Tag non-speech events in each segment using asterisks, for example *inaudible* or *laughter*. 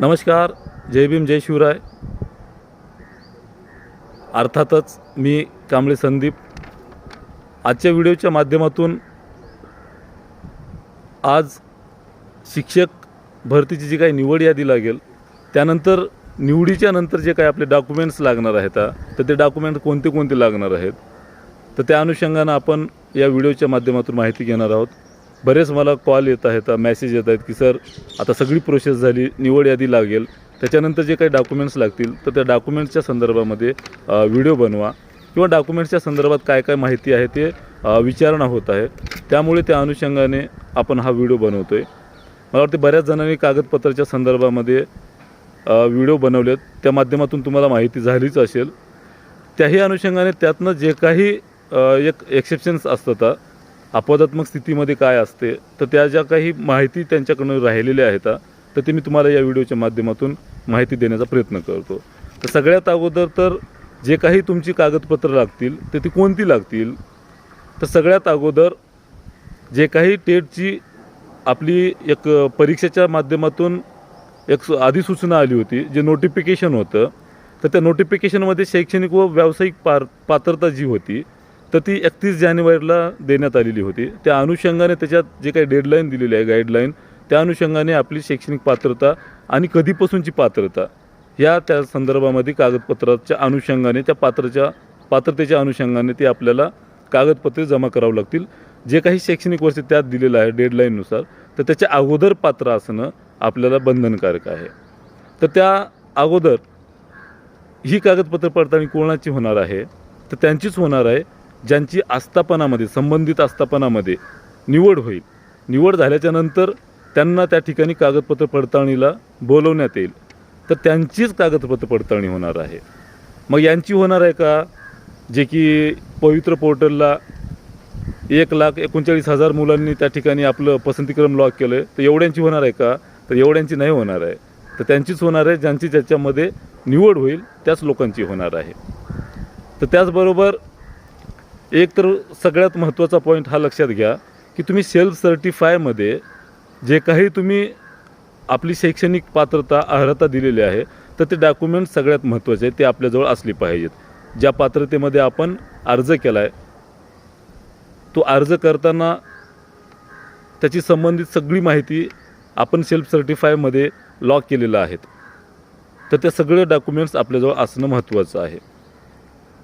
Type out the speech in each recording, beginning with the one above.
नमस्कार जय भीम जय शिवराय. अर्थातच मी कांबळे संदीप. आजच्या व्हिडिओच्या माध्यमातून आज शिक्षक भरतीची जी काही निवड यादी लागेल त्यानंतर निवडीच्या नंतर जे काही आपले डॉक्युमेंट्स लागणार आहेत तर ते डॉक्युमेंट कोणते कोणते लागणार आहेत तर त्या अनुषंगानं आपण या व्हिडिओच्या माध्यमातून माहिती घेणार आहोत. बरेच मला कॉल येत आहेत मेसेज येत आहेत की सर आता सगळी प्रोसेस झाली निवड यादी लागेल. त्याच्यानंतर जे काही डॉक्युमेंट्स लागतील तर त्या डॉक्युमेंट्सच्या संदर्भामध्ये व्हिडिओ बनवा. किंवा डॉक्युमेंट्सच्या संदर्भात काय काय माहिती आहे ते विचारणा होत आहे. त्यामुळे त्या अनुषंगाने आपण हा व्हिडिओ बनवतो आहे मला वाटते बऱ्याच जणांनी कागदपत्राच्या संदर्भामध्ये व्हिडिओ बनवलेत. त्या माध्यमातून तुम्हाला माहिती झालीच असेल. त्याही अनुषंगाने त्यातनं जे काही एक एक्सेप्शन्स असतात अपवादात्मक स्थितीमध्ये काय असते तर त्या ज्या काही माहिती त्यांच्याकडून राहिलेल्या आहेत तर ते मी तुम्हाला या व्हिडिओच्या माध्यमातून माहिती देण्याचा प्रयत्न करतो. तर सगळ्यात अगोदर तर जे काही तुमची कागदपत्र लागतील तर ती कोणती लागतील? तर सगळ्यात अगोदर जे काही टेटची आपली एक परीक्षेच्या माध्यमातून एक सु- अधिसूचना आली होती जे नोटिफिकेशन होतं तर त्या नोटिफिकेशनमध्ये शैक्षणिक व व्यावसायिक पार पात्रता जी होती तर ती एकतीस जानेवारीला देण्यात आलेली होती. त्या अनुषंगाने त्याच्यात जे काही डेडलाईन दिलेली आहे गाईडलाईन त्या अनुषंगाने आपली शैक्षणिक पात्रता आणि कधीपासूनची पात्रता या त्या संदर्भामध्ये कागदपत्राच्या अनुषंगाने त्या पात्रच्या पात्रतेच्या अनुषंगाने ते आपल्याला कागदपत्रे जमा करावं लागतील. जे काही शैक्षणिक वर्ष त्यात दिलेलं आहे डेडलाईननुसार तर त्याच्या अगोदर पात्र असणं आपल्याला बंधनकारक आहे. तर त्या अगोदर ही कागदपत्र पडताळणी कोणाची होणार आहे? तर त्यांचीच होणार आहे. ज्यांची आस्थापनामध्ये संबंधित आस्थापनामध्ये निवड होईल. निवड झाल्याच्यानंतर त्यांना त्या ठिकाणी कागदपत्र पडताळणीला बोलवण्यात येईल. तर त्यांचीच कागदपत्र पडताळणी होणार आहे. मग यांची होणार आहे का? जे की पवित्र पोर्टलला एक लाख एकोणचाळीस हजार मुलांनी त्या ठिकाणी आपलं पसंतीक्रम लॉक केलं आहे तर एवढ्यांची होणार आहे का? तर एवढ्यांची नाही होणार आहे. तर त्यांचीच होणार आहे ज्यांची ज्याच्यामध्ये निवड होईल त्याच लोकांची होणार आहे. तर त्याचबरोबर एक तर सगळ्यात महत्त्वाचा पॉईंट हा लक्षात घ्या की तुम्ही सेल्फ सर्टिफायमध्ये जे काही तुम्ही आपली शैक्षणिक पात्रता अर्हता दिलेली आहे तर ते डॉक्युमेंट सगळ्यात महत्त्वाचे आहे ते आपल्याजवळ असली पाहिजेत. ज्या पात्रतेमध्ये आपण अर्ज केला आहे तो अर्ज करताना त्याची संबंधित सगळी माहिती आपण सेल्फ सर्टिफायमध्ये लॉक केलेलं आहेत. तर ते सगळे डॉक्युमेंट्स आपल्याजवळ असणं महत्त्वाचं आहे.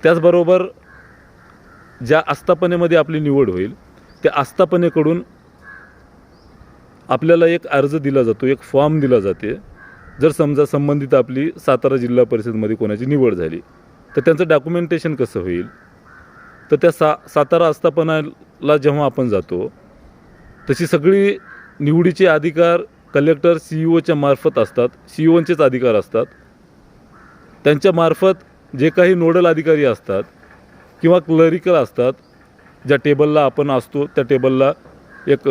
त्याचबरोबर ज्या आस्थापनेमध्ये आपली निवड होईल त्या आस्थापनेकडून आपल्याला एक अर्ज दिला जातो एक फॉर्म दिला जाते. जर समजा संबंधित आपली सातारा जिल्हा परिषदमध्ये कोणाची निवड झाली तर त्यांचं डॉक्युमेंटेशन कसं होईल? तर त्या सा सातारा आस्थापनाला जेव्हा आपण जातो तशी सगळी निवडीचे अधिकार कलेक्टर सी ई ओच्या मार्फत असतात सी ई ओंचेच अधिकार असतात. त्यांच्या मार्फत जे काही नोडल अधिकारी असतात किंवा क्लरिकल असतात ज्या टेबलला आपण असतो त्या टेबलला एक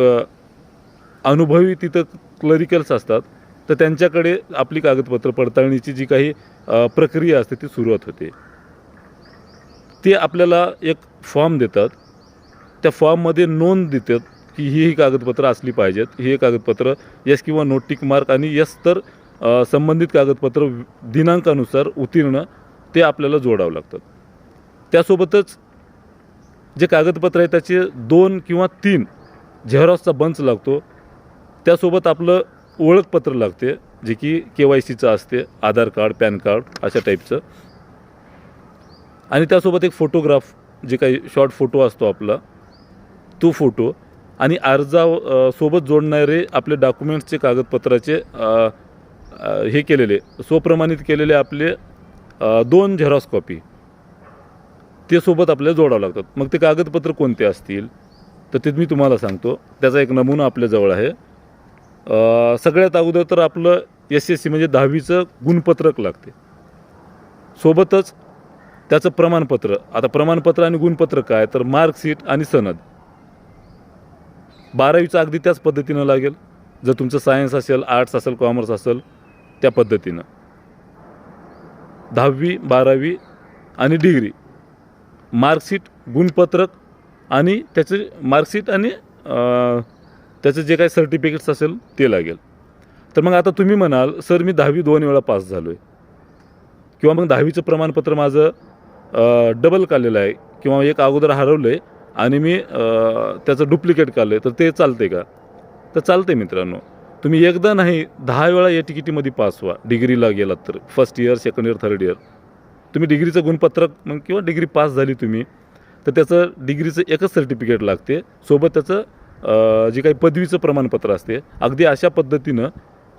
अनुभवी तिथं क्लरिकल्स असतात तर त्यांच्याकडे आपली कागदपत्र पडताळणीची जी काही प्रक्रिया असते ती सुरुवात होते. ते आपल्याला एक फॉर्म देतात. त्या फॉर्ममध्ये नोंद देतात की ही ही कागदपत्र असली पाहिजेत हे कागदपत्र यस किंवा नोटिक मार्क आणि यस तर संबंधित कागदपत्र दिनांकानुसार उत्तीर्ण ते आपल्याला जोडावं लागतात. त्यासोबतच जे कागदपत्र आहे त्याचे दोन किंवा तीन झेरॉक्सचा बंच लागतो. त्यासोबत आपलं ओळखपत्र लागते जे की के वाय सीचं असते आधार कार्ड पॅन कार्ड अशा टाईपचं. आणि त्यासोबत एक फोटोग्राफ जे काही शॉर्ट फोटो असतो आपला तो फोटो. आणि अर्जा सोबत जोडणारे आपले डॉक्युमेंट्सचे कागदपत्राचे हे केलेले स्वप्रमाणित केलेले आपले दोन झेरॉक्स कॉपी. ते सोबत आपल्याला जोडावं लागतात. मग ते कागदपत्र कोणते असतील? तर ते मी तुम्हाला सांगतो. त्याचा एक नमुना आपल्याजवळ आहे. सगळ्यात अगोदर तर आपलं एस एस सी म्हणजे दहावीचं गुणपत्रक लागते. सोबतच त्याचं प्रमाणपत्र. आता प्रमाणपत्र आणि गुणपत्र काय? तर मार्कशीट आणि सनद. बारावीचं अगदी त्याच पद्धतीनं लागेल. जर तुमचं सायन्स असेल आर्ट्स असेल कॉमर्स असेल त्या पद्धतीनं. दहावी बारावी आणि डिग्री. मार्कशीट गुणपत्रक आणि त्याचे मार्कशीट आणि त्याचं जे काही सर्टिफिकेट्स असेल ते लागेल. तर मग आता तुम्ही म्हणाल सर मी दहावी दोन वेळा पास झालो आहे किंवा मग दहावीचं प्रमाणपत्र माझं डबल काढलेलं आहे किंवा एक अगोदर हरवलं आहे आणि मी त्याचं डुप्लिकेट काढलं आहे तर ते चालते का? तर चालते मित्रांनो. तुम्ही एकदा नाही दहा वेळा या तिकिटीमध्ये पास व्हा. डिग्रीला गेलात तर. First year second year third year तुम्ही डिग्रीचं गुणपत्रक मग किंवा डिग्री पास झाली तुम्ही तर त्याचं डिग्रीचं एकच सर्टिफिकेट लागते. सोबत त्याचं जे काही पदवीचं प्रमाणपत्र असते अगदी अशा पद्धतीनं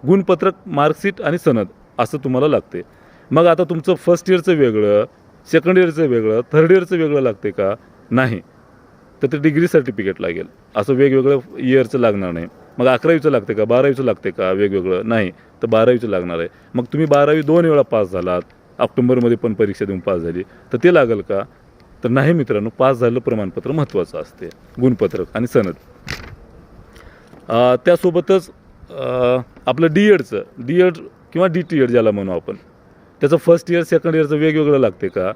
गुणपत्रक मार्कशीट आणि सनद असं तुम्हाला लागते. मग आता तुमचं फर्स्ट इयरचं वेगळं सेकंड इयरचं वेगळं थर्ड इयरचं वेगळं लागते का? नाही. तर ते डिग्री सर्टिफिकेट लागेल. असं वेगवेगळं इयरचं लागणार नाही. मग अकरावीचं लागते का? बारावीचं लागते का? वेगवेगळं. नाही तर बारावीचं लागणार आहे. मग तुम्ही बारावी दोन वेळा पास झालात. ऑक्टोंबरमध्ये पण परीक्षा देऊन पास झाली. तर ते लागेल का? तर नाही मित्रांनो पास झालं प्रमाणपत्र महत्त्वाचं असते. गुणपत्रक आणि सनद. त्यासोबतच आपलं डी एडचं डी एड किंवा डी टी एड ज्याला म्हणू आपण त्याचं फर्स्ट इयर सेकंड इयरचं वेगवेगळं लागते का?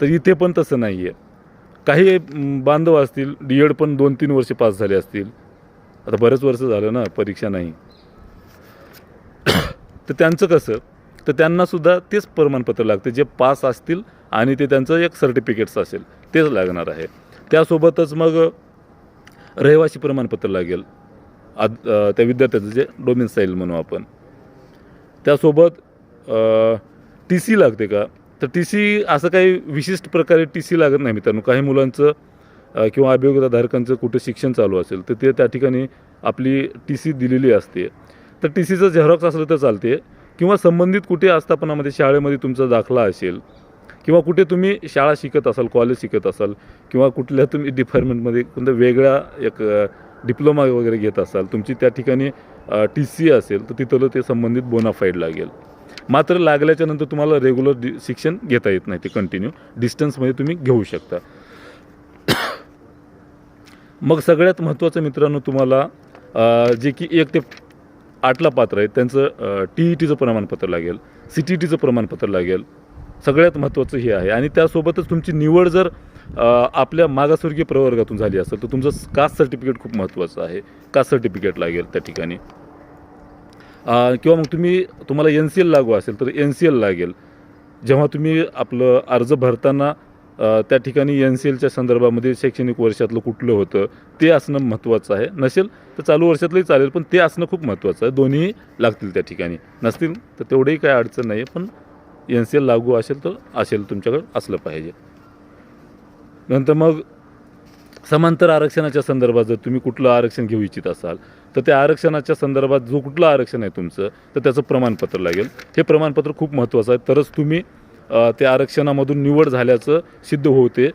तर इथे पण तसं नाही आहे काही बांधव असतील डी एड पण दोन तीन वर्ष पास झाले असतील. आता बरेच वर्ष झालं ना परीक्षा नाही. *coughs* तर त्यांचं कसं? तर त्यांनासुद्धा तेच प्रमाणपत्र लागते जे पास असतील आणि ते त्यांचं एक सर्टिफिकेट्स असेल तेच लागणार आहे. त्यासोबतच मग रहिवासी प्रमाणपत्र लागेल आद त्या विद्यार्थ्याचं जे डोमिसाईल म्हणू आपण. त्यासोबत टी सी लागते का? तर टी सी असं काही विशिष्ट प्रकारे टी सी लागत नाही मित्रांनो. काही मुलांचं किंवा अभियोगताधारकांचं कुठं शिक्षण चालू असेल तर ते त्या ठिकाणी आपली टी सी दिलेली असते. तर टी सीचं झेरॉक्स असलं तर चालते. किंवा संबंधित कुठे आस्थापनामध्ये शाळेमध्ये तुमचा दाखला असेल किंवा कुठे तुम्ही शाळा शिकत असाल कॉलेज शिकत असाल किंवा कुठल्या तुम्ही डिपार्टमेंटमध्ये कोणत्या वेगळ्या एक डिप्लोमा वगैरे घेत असाल तुमची त्या ठिकाणी टी सी असेल तर तिथलं ते संबंधित बोनाफाईड लागेल. मात्र लागल्याच्या नंतर तुम्हाला रेग्युलर डि शिक्षण घेता येत नाही ते कंटिन्यू डिस्टन्समध्ये तुम्ही घेऊ शकता. *coughs* मग सगळ्यात महत्त्वाचं मित्रांनो तुम्हाला जे की एक ते आठला पात्र आहेत त्यांचं टी ई टीचं प्रमाणपत्र लागेल सी टी टीचं प्रमाणपत्र लागेल. सगळ्यात महत्त्वाचं हे आहे. आणि त्यासोबतच तुमची निवड जर आपल्या मागासवर्गीय प्रवर्गातून झाली असेल तर तुमचं कास्ट सर्टिफिकेट खूप महत्त्वाचं आहे. कास्ट सर्टिफिकेट लागेल त्या ठिकाणी. किंवा मग तुम्ही तुम्हाला एन सी एल लागू असेल तर एन सी एल लागेल. जेव्हा तुम्ही आपलं अर्ज भरताना त्या ठिकाणी एन सी एलच्या संदर्भामध्ये शैक्षणिक वर्षातलं कुठलं होतं ते असणं महत्त्वाचं आहे. नसेल तर चालू वर्षातलंही चालेल पण ते असणं खूप महत्त्वाचं आहे. दोन्ही लागतील त्या ठिकाणी. नसतील तर तेवढंही काही अडचण नाही आहे पण एन सी एल लागू असेल तर असेल तुमच्याकडे असलं पाहिजे. नंतर मग समांतर आरक्षणाच्या संदर्भात जर तुम्ही कुठलं आरक्षण घेऊ इच्छित असाल तर त्या आरक्षणाच्या संदर्भात जो कुठलं आरक्षण आहे तुमचं तर त्याचं प्रमाणपत्र लागेल. हे प्रमाणपत्र खूप महत्त्वाचं आहे. तरच तुम्ही ते आरक्षणामधून निवड झाल्याचं सिद्ध होते.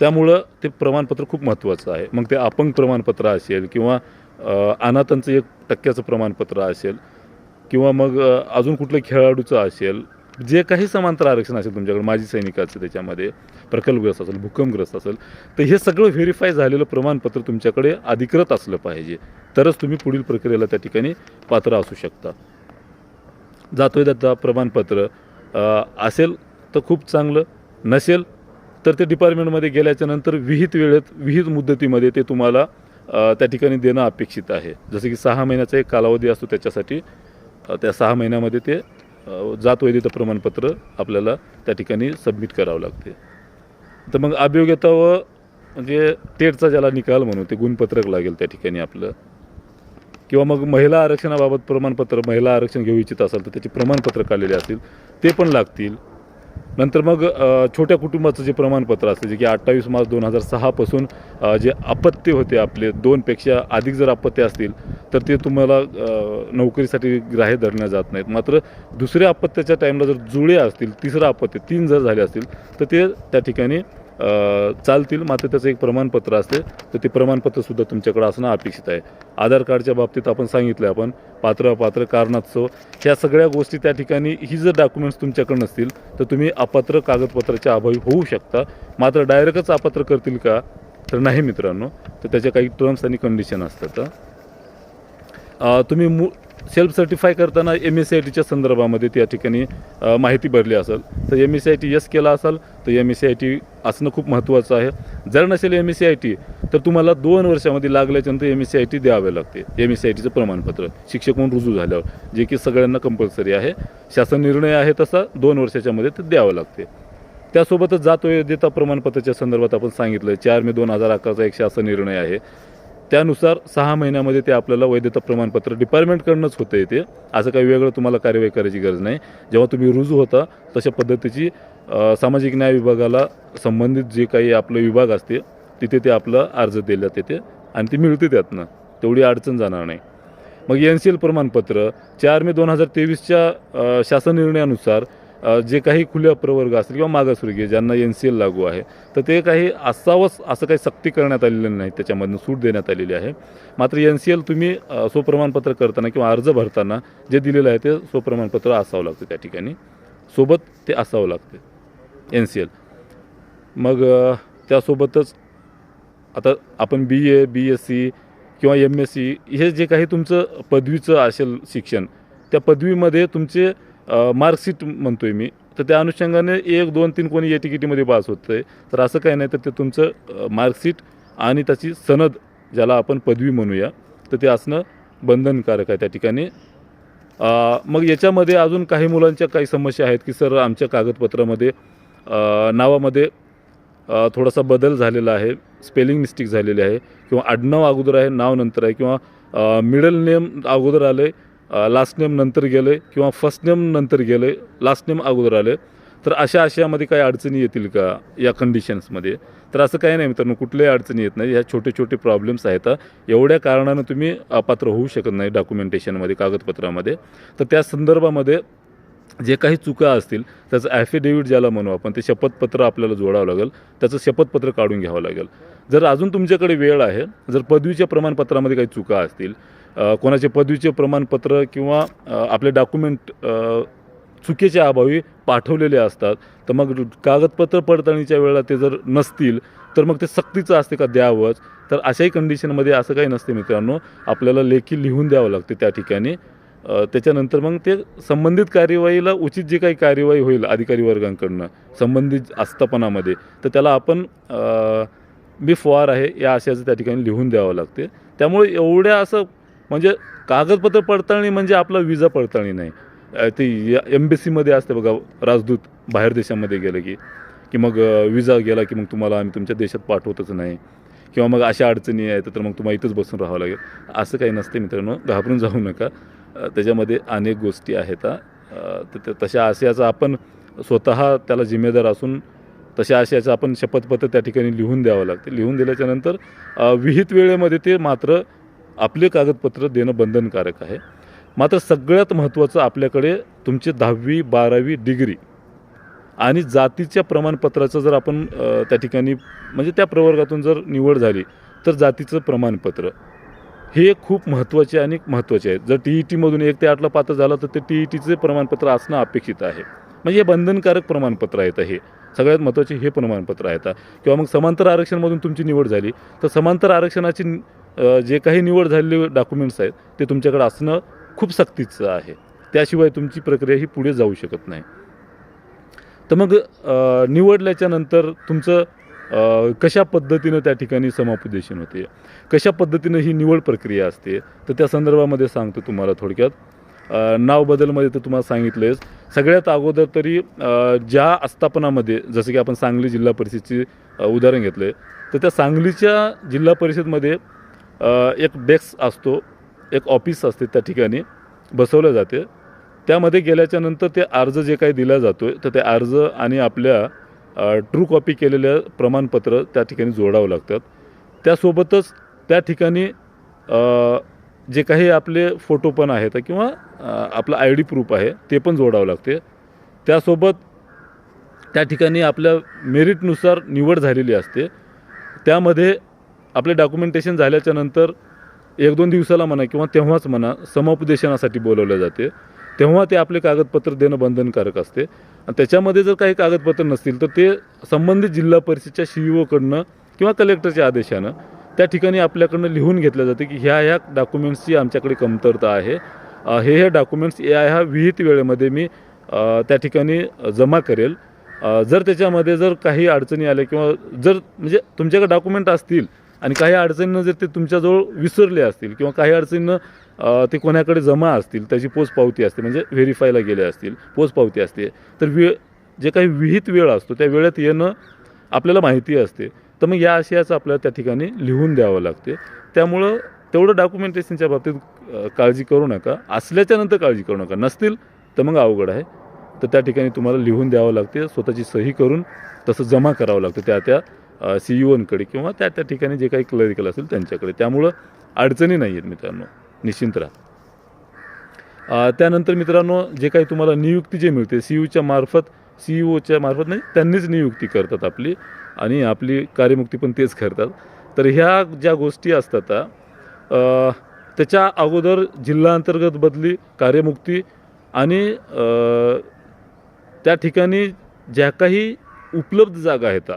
त्यामुळं ते प्रमाणपत्र खूप महत्त्वाचं आहे. मग ते अपंग प्रमाणपत्र असेल किंवा अनाथांचं एक टक्क्याचं प्रमाणपत्र असेल किंवा मग अजून कुठलं खेळाडूचं असेल जे काही समांतर आरक्षण असेल तुमच्याकडे माजी सैनिकाचं त्याच्यामध्ये प्रकल्पग्रस्त असेल भूकंपग्रस्त असेल तर हे सगळं व्हेरीफाय झालेलं प्रमाणपत्र तुमच्याकडे अधिकृत असलं पाहिजे. तरच तुम्ही पुढील प्रक्रियेला त्या ठिकाणी पात्र असू शकता. जातोय दत्ता प्रमाणपत्र. असेल तर खूप चांगलं. नसेल तर ते डिपार्टमेंटमध्ये गेल्याच्यानंतर विहित वेळेत विहित मुदतीमध्ये ते तुम्हाला त्या ठिकाणी देणं अपेक्षित आहे. जसं की सहा महिन्याचा एक कालावधी असतो त्याच्यासाठी. त्या सहा महिन्यामध्ये ते जात वैधता प्रमाणपत्र आपल्याला त्या ठिकाणी सबमिट करावं लागते. तर मग अभियोग्यता व म्हणजे टेटचा ज्याला निकाल म्हणून ते गुणपत्रक लागेल त्या ठिकाणी आपलं. किंवा मग महिला आरक्षणाबाबत प्रमाणपत्र महिला आरक्षण घेऊ इच्छित असाल तर त्याचे प्रमाणपत्र काढलेले असतील ते पण लागतील. नंतर मग छोट्या कुटुंबाचं जे प्रमाणपत्र असतं जे की अठ्ठावीस मार्च दोन हजार सहापासून जे अपत्य होते आपले दोनपेक्षा अधिक जर अपत्य असतील तर ते तुम्हाला नोकरीसाठी ग्राह्य धरल्या जात नाहीत. मात्र दुसऱ्या अपत्याच्या टाईमला जर जुळे असतील तिसरं अपत्य तीन जर झाले असतील तर ते त्या ठिकाणी चालतील. मात्र त्याचं एक प्रमाणपत्र असते. तर ते प्रमाणपत्रसुद्धा तुमच्याकडे असणं अपेक्षित आहे. आधार कार्डच्या बाबतीत आपण सांगितलं आपण. पात्र अपात्र कारणास्तव. ह्या सगळ्या गोष्टी त्या ठिकाणी ही जर डॉक्युमेंट्स तुमच्याकडे नसतील तर तुम्ही अपात्र कागदपत्राच्या अभावी होऊ शकता. मात्र डायरेक्टच अपात्र करतील का? तर नाही मित्रांनो. तर त्याच्या काही टर्म्स आणि कंडिशन असतात. तुम्ही मू सेल्फ सर्टिफाय करताना एम एस सी आय टीच्या संदर्भामध्ये त्या ठिकाणी माहिती भरली असेल. तर M S C I T yes केला असाल तर M S C I T असणं खूप महत्त्वाचं आहे. जर नसेल M S C I T तर तुम्हाला दोन वर्षामध्ये लागल्याच्यानंतर M S C I T द्यावे लागते. एम एस सी आय टीचं प्रमाणपत्र शिक्षक म्हणून रुजू झाल्यावर जे की सगळ्यांना कंपल्सरी आहे. शासन निर्णय आहे तसा दोन वर्षाच्यामध्ये ते द्यावं लागते. त्यासोबतच जातो देता प्रमाणपत्राच्या संदर्भात आपण सांगितलं चार मे दोन हजार अकराचा एक शासन निर्णय आहे. त्यानुसार सहा महिन्यामध्ये ते आपल्याला वैधता प्रमाणपत्र डिपार्टमेंटकडूनच होतं येते असं काही वेगळं तुम्हाला कार्यवाही करायची गरज नाही. जेव्हा तुम्ही रुजू होता तशा पद्धतीची सामाजिक न्याय विभागाला संबंधित जे काही आपलं विभाग असते तिथे ते आपलं अर्ज दिल्यात येते आणि ती मिळते त्यातनं. तेवढी अडचण जाणार नाही. मग एन सी एल प्रमाणपत्र चार मे दोन हजार तेवीसच्या शासन निर्णयानुसार जे काही खुल्या प्रवर्ग असतील किंवा मागासवर्गीय ज्यांना एन सी एल लागू आहे तर ते काही असावंच असं काही सक्ती करण्यात आलेलं नाही त्याच्यामधनं सूट देण्यात आलेली आहे. मात्र एन सी एल तुम्ही स्वप्रमाणपत्र करताना किंवा अर्ज भरताना जे दिलेलं आहे ते स्वप्रमाणपत्र असावं लागतं त्या ठिकाणी. सोबत ते असावं लागते एन सी एल मग त्यासोबतच आता आपण B A B S C किंवा एम एस सी हे जे काही तुमचं पदवीचं असेल शिक्षण त्या पदवीमध्ये तुमचे मार्कशीट म्हणतो आहे मी. तर त्या अनुषंगाने एक दोन तीन कोणी या तिकिटीमध्ये पास होतं आहे तर असं काही नाही तर ते तुमचं मार्कशीट आणि त्याची सनद ज्याला आपण पदवी म्हणूया तर ते असणं बंधनकारक आहे त्या ठिकाणी. मग याच्यामध्ये अजून काही मुलांच्या काही समस्या आहेत की सर आमच्या कागदपत्रामध्ये नावामध्ये थोडासा बदल झालेला आहे स्पेलिंग मिस्टेक झालेली आहे किंवा आडनाव अगोदर आहे नाव नंतर आहे किंवा मिडल नेम अगोदर आलं आहे लास्ट नेम नंतर गेलं आहे किंवा फर्स्ट नेम नंतर गेलं आहे लास्ट नेम अगोदर आलं तर अशा आशयामध्ये काही अडचणी येतील का या कंडिशन्समध्ये तर असं काही नाही मित्रांनो कुठल्याही अडचणी येत नाही. ह्या छोटे छोटे प्रॉब्लेम्स आहेत. एवढ्या कारणानं तुम्ही अपात्र होऊ शकत नाही डॉक्युमेंटेशनमध्ये कागदपत्रामध्ये. तर त्या संदर्भामध्ये जे काही चुका असतील त्याचं ॲफिडेव्हिट ज्याला म्हणू आपण ते शपथपत्र आपल्याला जोडावं लागेल. त्याचं शपथपत्र काढून घ्यावं लागेल. जर अजून तुमच्याकडे वेळ आहे जर पदवीच्या प्रमाणपत्रामध्ये काही चुका असतील कोणाचे पदवीचे प्रमाणपत्र किंवा आपले डॉक्युमेंट चुकीच्या अभावी पाठवलेले असतात तर मग कागदपत्र पडताळणीच्या वेळेला ते जर नसतील तर मग ते सक्तीचं असते का द्यावंच? तर अशाही कंडिशनमध्ये असं काही नसते मित्रांनो. आपल्याला लेखी लिहून द्यावं लागते त्या ठिकाणी. त्याच्यानंतर मग ते संबंधित कार्यवाहीला उचित जे काही कार्यवाही होईल अधिकारी वर्गांकडनं संबंधित आस्थापनामध्ये तर त्याला आपण बी फॉर आहे या आशयाचं त्या ठिकाणी लिहून द्यावं लागते. त्यामुळे एवढ्या असं म्हणजे कागदपत्र पडताळणी म्हणजे आपला विजा पडताळणी नाही. ती ते एम बी सीमध्ये असते बघा राजदूत बाहेर देशामध्ये गेलं की की मग विजा गेला की मग तुम्हाला आम्ही तुमच्या देशात पाठवतच नाही. किंवा मग अशा अडचणी आहेत तर मग तुम्हाला इथंच बसून राहावं लागेल. असं काही नसते मित्रांनो घाबरून जाऊ नका. त्याच्यामध्ये अनेक गोष्टी आहेत तर तशा आशयाचा आपण स्वतः त्याला जिम्मेदार असून तशा आशयाचं आपण शपथपत्र त्या ठिकाणी लिहून द्यावं लागते. लिहून दिल्याच्यानंतर विहित वेळेमध्ये ते मात्र आपले कागदपत्र देणं बंधनकारक आहे. मात्र सगळ्यात महत्त्वाचं आपल्याकडे तुमची दहावी बारावी डिग्री आणि जातीच्या प्रमाणपत्राचं जर आपण त्या ठिकाणी म्हणजे त्या प्रवर्गातून जर निवड झाली तर जातीचं प्रमाणपत्र हे खूप महत्त्वाचे आणि महत्त्वाचे आहेत जर टी ई टीमधून एक ते आठला पात्र झालं तर ते टी ई टीचे प्रमाणपत्र असणं अपेक्षित आहे. म्हणजे हे बंधनकारक प्रमाणपत्र आहेत हे. सगळ्यात महत्त्वाचे हे प्रमाणपत्र आहेत. किंवा मग समांतर आरक्षणमधून तुमची निवड झाली तर समांतर आरक्षणाची जे काही निवड झालेले डॉक्युमेंट्स आहेत ते तुमच्याकडे असणं खूप सक्तीचं आहे. त्याशिवाय तुमची प्रक्रिया ही पुढे जाऊ शकत नाही. तर मग निवडल्याच्यानंतर निवडल्याच्या नंतर तुमचं कशा पद्धतीनं त्या ठिकाणी समुपदेशन होते? कशा पद्धतीनं ही निवड प्रक्रिया असते? तर त्या संदर्भामध्ये सांगतो तुम्हाला थोडक्यात. नाव बदलमध्ये तर तुम्हाला सांगितलेच सगळ्यात अगोदर तरी ज्या आस्थापनामध्ये जसं की आपण सांगली जिल्हा परिषदची उदाहरण घेतलं आहे तर त्या सांगलीच्या जिल्हा परिषदमध्ये एक डेस्क असतो एक ऑफिस असते त्या ठिकाणी बसवलं जाते. त्यामध्ये गेल्याच्यानंतर ते अर्ज जे काही दिला जातो आहे तर ते अर्ज आणि आपल्या ट्रू कॉपी केलेलं प्रमाणपत्र त्या ठिकाणी जोडावं लागतात. त्यासोबतच त्या ठिकाणी जे काही आपले फोटो पण आहेत किंवा आपलं आय डी प्रूफ आहे ते पण जोडावं लागते. त्यासोबत त्या ठिकाणी आपल्या मेरिटनुसार निवड झालेली असते. त्यामध्ये आपले डॉक्युमेंटेशन झाल्याच्यानंतर एक दोन दिवसाला म्हणा किंवा तेव्हाच म्हणा समुपदेशनासाठी बोलवलं जाते. तेव्हा ते आपले कागदपत्र देणं बंधनकारक असते. आणि त्याच्यामध्ये जर काही कागदपत्र नसतील तर ते संबंधित जिल्हा परिषदच्या सी ओकडनं किंवा कलेक्टरच्या आदेशानं त्या ठिकाणी आपल्याकडनं लिहून घेतलं जाते की ह्या ह्या डॉक्युमेंट्सची आमच्याकडे कमतरता आहे. हे हे डॉक्युमेंट्स या ह्या विहित वेळेमध्ये मी त्या ठिकाणी जमा करेल. जर त्याच्यामध्ये जर काही अडचणी आल्या किंवा जर म्हणजे तुमच्याकडे डॉक्युमेंट असतील आणि काही अडचणीनं जर ते तुमच्याजवळ विसरले असतील किंवा काही अडचणीनं ते कोणाकडे जमा असतील त्याची पोचपावती असते म्हणजे व्हेरीफायला गेले असतील पोचपावती असते तर वेळ जे काही विहित वेळ असतो त्या वेळेत येणं आपल्याला माहिती असते. तर मग या आशयाचं आपल्याला त्या ठिकाणी लिहून द्यावं लागते. त्यामुळं तेवढं डॉक्युमेंटेशनच्या बाबतीत काळजी करू नका. असल्याच्या नंतर काळजी करू नका. नसतील तर मग अवघड आहे. तर त्या ठिकाणी तुम्हाला लिहून द्यावं लागते. स्वतःची सही करून तसं जमा करावं लागतं त्या त्या सी यू ओनकडे किंवा त्या त्या ठिकाणी जे काही क्लरिकल असेल त्यांच्याकडे. त्यामुळं अडचणी नाही आहेत मित्रांनो. निश्चिंत राहा. त्यानंतर मित्रांनो जे काही तुम्हाला नियुक्ती जे मिळते सी यूच्या मार्फत सी ई ओच्या मार्फत नाही त्यांनीच नियुक्ती करतात आपली आणि आपली कार्यमुक्ती पण तेच करतात. तर ह्या ज्या गोष्टी असतात त्याच्या अगोदर जिल्हाअंतर्गत बदली कार्यमुक्ती आणि त्या ठिकाणी ज्या काही उपलब्ध जागा आहेत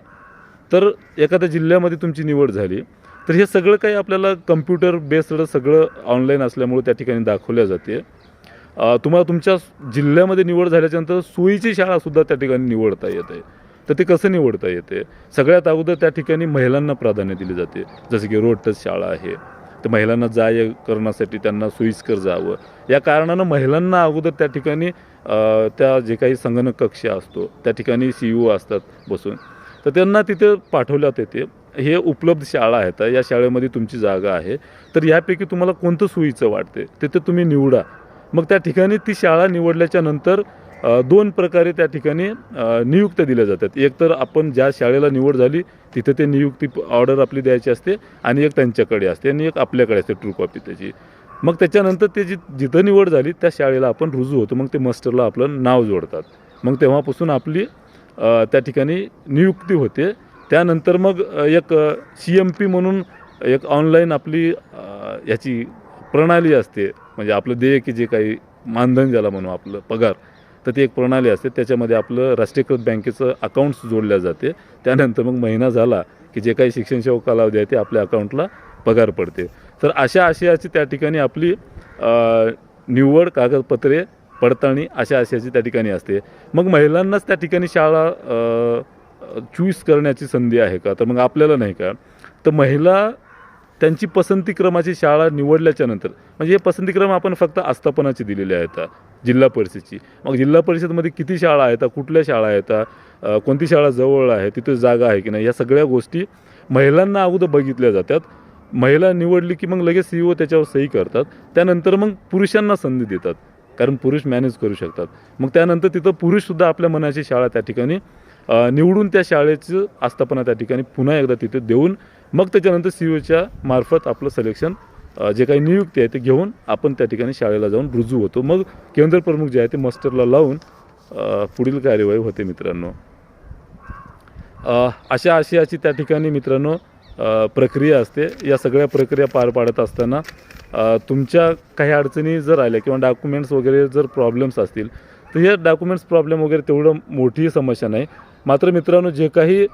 तर एखाद्या जिल्ह्यामध्ये तुमची निवड झाली तर हे सगळं काही आपल्याला कम्प्युटर बेस्ड सगळं ऑनलाईन असल्यामुळे त्या ठिकाणी दाखवल्या जाते. तुम्हाला तुमच्या जिल्ह्यामध्ये निवड झाल्याच्यानंतर सोयीची शाळासुद्धा त्या ठिकाणी निवडता येते. तर ते कसं निवडता येते? सगळ्यात अगोदर त्या ठिकाणी महिलांना प्राधान्य दिले जाते. जसं की रोड टच शाळा आहे तर महिलांना जाय करण्यासाठी त्यांना सोयीस्कर जावं. या कारणानं महिलांना अगोदर त्या ठिकाणी त्या जे काही संगणक कक्ष असतो त्या ठिकाणी सी ओ असतात बसून. तर त्यांना तिथे पाठवण्यात येते. हे उपलब्ध शाळा आहेत. या शाळेमध्ये तुमची जागा आहे. तर यापैकी तुम्हाला कोणतं सोयीचं वाटते तिथे तुम्ही निवडा. मग त्या ठिकाणी ती शाळा निवडल्याच्या नंतर दोन प्रकारे त्या ठिकाणी नियुक्त्या दिल्या जातात. एक तर आपण ज्या शाळेला निवड झाली तिथे ते नियुक्ती ऑर्डर आपली द्यायची असते आणि एक त्यांच्याकडे असते आणि एक आपल्याकडे असते ट्रू कॉपी त्याची. मग त्याच्यानंतर ते जी जिथं निवड झाली त्या शाळेला आपण रुजू होतो. मग ते मास्टरला आपलं नाव जोडतात. मग तेव्हापासून आपली त्या ठिकाणी नियुक्ती होते. त्यानंतर मग एक सी एम पी म्हणून एक ऑनलाईन आपली ह्याची याची प्रणाली असते. म्हणजे आपलं देयकी जे काही मानधन ज्याला म्हणू आपलं पगार तर ती एक प्रणाली असते. त्याच्यामध्ये आपलं राष्ट्रीयकृत बँकेचं अकाउंट्स जोडल्या जाते. त्यानंतर मग महिना झाला की जे काही शिक्षण सेवा कालावधी आहे ते आपल्या अकाउंटला पगार पडते. तर अशा आशयाची त्या ठिकाणी आपली अ, निवड कागदपत्रे पडताळणी अशा आशयाची त्या ठिकाणी असते. मग महिलांनाच त्या ठिकाणी शाळा चूज करण्याची संधी आहे का? तर मग आपल्याला नाही का? तर महिला त्यांची पसंतीक्रमाची शाळा निवडल्याच्या नंतर म्हणजे हे पसंतीक्रम आपण फक्त आस्थापनाची दिलेले आहेत. जिल्हा परिषदची. मग जिल्हा परिषदमध्ये किती शाळा आहेत? कुठल्या शाळा आहेत? कोणती शाळा जवळ आहे? तिथे जागा आहे की नाही? या सगळ्या गोष्टी महिलांना अगोदर बघितल्या जातात. महिला निवडली की मग लगेच सी ओ त्याच्यावर सही करतात. त्यानंतर मग पुरुषांना संधी देतात. कारण पुरुष मॅनेज करू शकतात. मग त्यानंतर तिथं पुरुषसुद्धा आपल्या मनाची शाळा त्या ठिकाणी निवडून त्या शाळेचं आस्थापना त्या ठिकाणी पुन्हा एकदा तिथे देऊन मग त्याच्यानंतर सी ओच्या मार्फत आपलं सिलेक्शन जे काही नियुक्ती आहे ते घेऊन आपण त्या ठिकाणी शाळेला जाऊन रुजू होतो. मग केंद्र प्रमुख जे आहे ते मास्टरला लावून पुढील कार्यवाही होते मित्रांनो. अशा आशयाची त्या ठिकाणी मित्रांनो प्रक्रिया असते. या सगळ्या प्रक्रिया पार पाडत असताना तुमच्या काही अडचणी जर आल्या किंवा डॉक्युमेंट्स वगैरे जर प्रॉब्लेम्स असतील तर हे डॉक्युमेंट्स प्रॉब्लेम वगैरे तेवढं मोठी समस्या नाही. मात्र मित्रांनो जे काही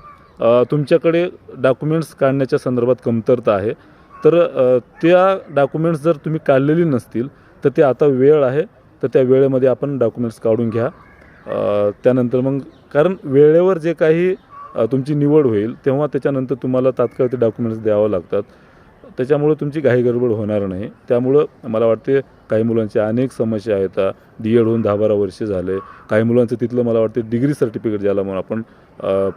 तुमच्याकडे डॉक्युमेंट्स काढण्याच्या संदर्भात कमतरता आहे तर त्या डॉक्युमेंट्स जर तुम्ही काढलेली नसतील तर ते आता वेळ आहे तर त्या वेळेमध्ये आपण डॉक्युमेंट्स काढून घ्या. त्यानंतर मग कारण वेळेवर जे काही तुमची निवड होईल तेव्हा त्याच्यानंतर तुम्हाला तात्काळ ते डॉक्युमेंट्स द्यावं लागतात. त्याच्यामुळं तुमची घाई गडबड होणार नाही. त्यामुळं मला वाटते काही मुलांच्या अनेक समस्या आहेत. डी एड होऊन दहा बारा वर्षे झाले. काही मुलांचं तिथलं मला वाटते डिग्री सर्टिफिकेट ज्याला म्हणून आपण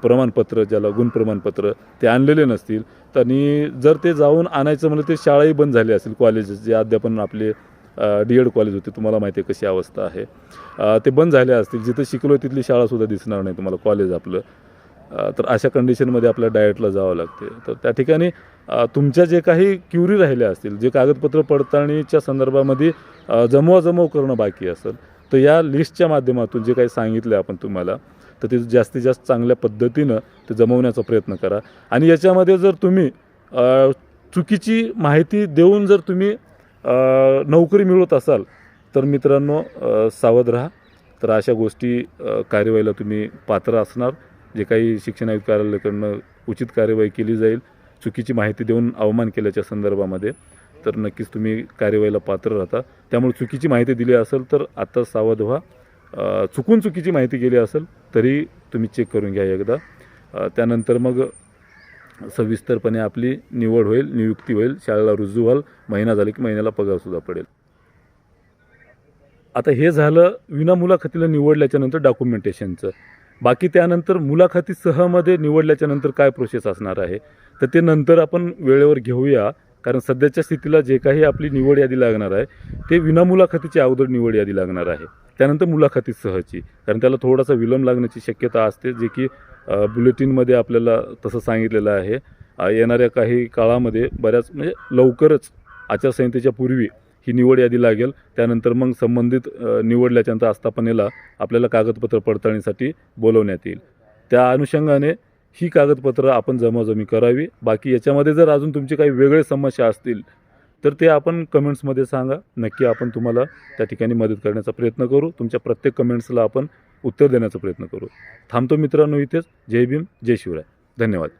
प्रमाणपत्र ज्याला गुण प्रमाणपत्र ते आणलेले नसतील. तर आणि जर ते जाऊन आणायचं म्हणलं ते शाळाही बंद झाली असेल कॉलेजेस जे अध्यापन आपले डी एड कॉलेज होते तुम्हाला माहिती आहे कशी अवस्था आहे. ते बंद झाले असतील. जिथं शिकलो तिथली शाळासुद्धा दिसणार नाही तुम्हाला कॉलेज आपलं. तर अशा कंडिशनमध्ये आपल्या डायटला जावं लागते. तर त्या ठिकाणी तुमच्या जे काही क्युरी राहिल्या असतील जे कागदपत्र पडताळणीच्या संदर्भामध्ये जमवाजमव करणं बाकी असेल तर या लिस्टच्या माध्यमातून जे काही सांगितलं आपण तुम्हाला तर ते जास्तीत जास्त चांगल्या पद्धतीनं ते जमवण्याचा प्रयत्न करा. आणि याच्यामध्ये जर तुम्ही चुकीची माहिती देऊन जर तुम्ही नोकरी मिळवत असाल तर मित्रांनो सावध राहा. तर अशा गोष्टी कार्यवाहीला तुम्ही पात्र असणार. जे काही शिक्षण आयुक्त कार्यालयाकडनं उचित कार्यवाही केली जाईल चुकीची माहिती देऊन अवमान केल्याच्या संदर्भामध्ये तर नक्कीच तुम्ही कार्यवाहीला पात्र राहता. त्यामुळे चुकीची माहिती दिली असेल तर आता सावध व्हा चुकून चुकीची माहिती गेली असेल तरी तुम्ही चेक करून घ्या एकदा. त्यानंतर मग सविस्तरपणे आपली निवड होईल नियुक्ती होईल शाळेला रुजू व्हाल महिना झाला की महिन्याला पगारसुद्धा पडेल. आता हे झालं विना मुलाखतीला निवडल्याच्या नंतर डॉक्युमेंटेशनचं बाकी त्यानंतर मुलाखती सहमध्ये निवडल्याच्या नंतर काय प्रोसेस असणार आहे? तर ते नंतर आपण वेळेवर घेऊया कारण सध्याच्या स्थितीला जे काही आपली निवड यादी लागणार आहे ते विना मुलाखतीची अगोदर निवड यादी लागणार आहे. त्यानंतर मुलाखती सहची कारण त्याला थोडासा विलंब लागण्याची शक्यता असते जे की बुलेटिनमध्ये आपल्याला तसं सांगितलेलं आहे. येणाऱ्या काही काळामध्ये बऱ्याच म्हणजे लवकरच आचारसंहितेच्या पूर्वी ही निवड यादी लागेल. त्यानंतर मग संबंधित निवडल्याच्या निवडल्याच्यानंतर आस्थापनेला आपल्याला कागदपत्र पडताळणीसाठी बोलवण्यात येईल. त्या अनुषंगाने ही कागदपत्रं आपण जमाजमी करावी. बाकी याच्यामध्ये जर अजून तुमची काही वेगळे समस्या असतील तर ते आपण कमेंट्समध्ये सांगा. नक्की आपण तुम्हाला त्या ठिकाणी मदत करण्याचा प्रयत्न करू. तुमच्या प्रत्येक कमेंट्सला आपण उत्तर देण्याचा प्रयत्न करू. थांबतो मित्रांनो इथेच. जय भीम जय शिवराय. धन्यवाद.